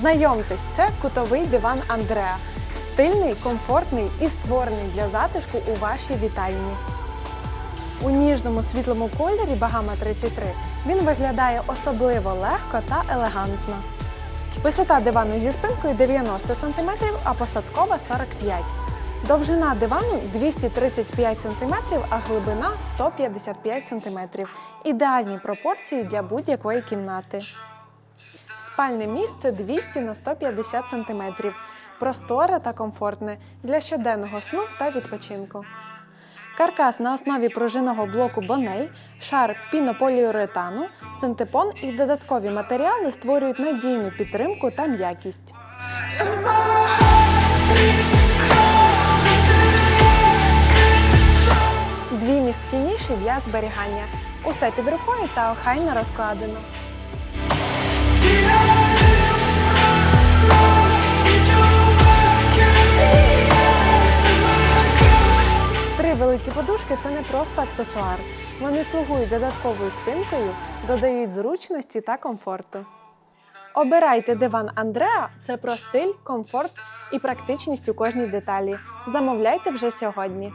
Знайомтесь, це кутовий диван Андреа. Стильний, комфортний і створений для затишку у вашій вітальні. У ніжному світлому кольорі Багама 33 він виглядає особливо легко та елегантно. Висота дивану зі спинкою 90 см, а посадкова 45 Довжина дивану 235 см, а глибина 155 см. Ідеальні пропорції для будь-якої кімнати. Спальне місце 200 на 150 см, просторе та комфортне для щоденного сну та відпочинку. Каркас на основі пружинного блоку Бонель, шар пінополіуретану, синтепон і додаткові матеріали створюють надійну підтримку та м'якість. Дві місткі ніші для зберігання. Усе під рукою та охайно розкладено. Подушки це не просто аксесуар. Вони слугують додатковою спинкою, додають зручності та комфорту. Обирайте диван Андреа це про стиль, комфорт і практичність у кожній деталі. Замовляйте вже сьогодні.